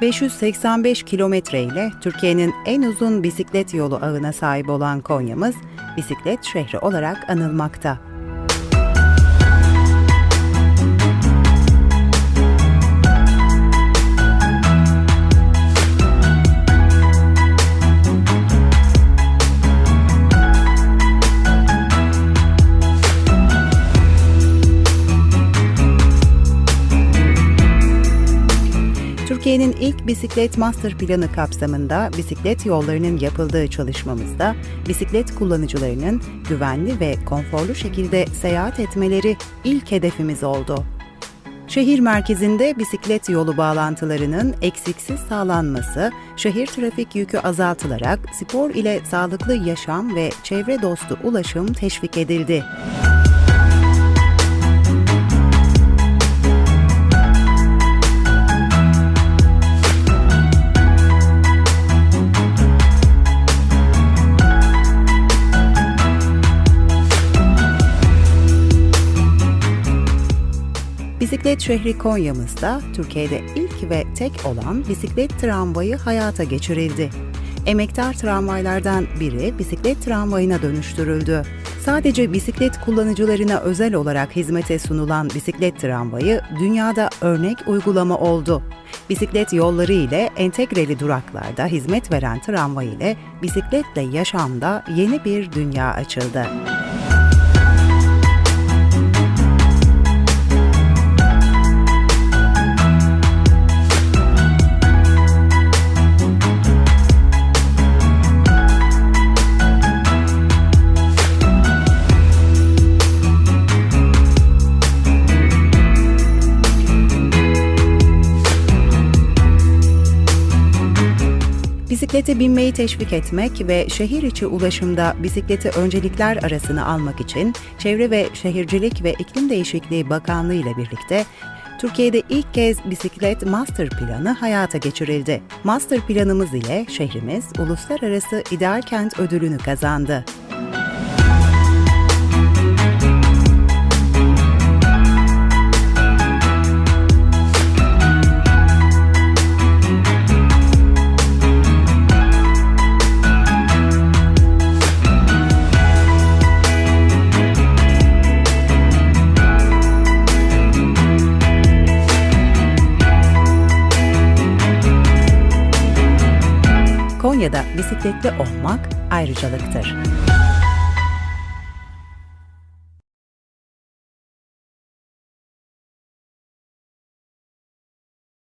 585 kilometre ile Türkiye'nin en uzun bisiklet yolu ağına sahip olan Konya'mız, bisiklet şehri olarak anılmakta. Türkiye'nin ilk bisiklet master planı kapsamında bisiklet yollarının yapıldığı çalışmamızda bisiklet kullanıcılarının güvenli ve konforlu şekilde seyahat etmeleri ilk hedefimiz oldu. Şehir merkezinde bisiklet yolu bağlantılarının eksiksiz sağlanması, şehir trafik yükü azaltılarak spor ile sağlıklı yaşam ve çevre dostu ulaşım teşvik edildi. Bisiklet şehri Konya'mızda Türkiye'de ilk ve tek olan bisiklet tramvayı hayata geçirildi. Emektar tramvaylardan biri bisiklet tramvayına dönüştürüldü. Sadece bisiklet kullanıcılarına özel olarak hizmete sunulan bisiklet tramvayı dünyada örnek uygulama oldu. Bisiklet yolları ile entegreli duraklarda hizmet veren tramvay ile bisikletle yaşamda yeni bir dünya açıldı. Bisiklete binmeyi teşvik etmek ve şehir içi ulaşımda bisikleti öncelikler arasına almak için Çevre ve Şehircilik ve İklim Değişikliği Bakanlığı ile birlikte Türkiye'de ilk kez bisiklet master planı hayata geçirildi. Master planımız ile şehrimiz uluslararası ideal kent ödülünü kazandı. Konya'da bisikletli olmak ayrıcalıktır.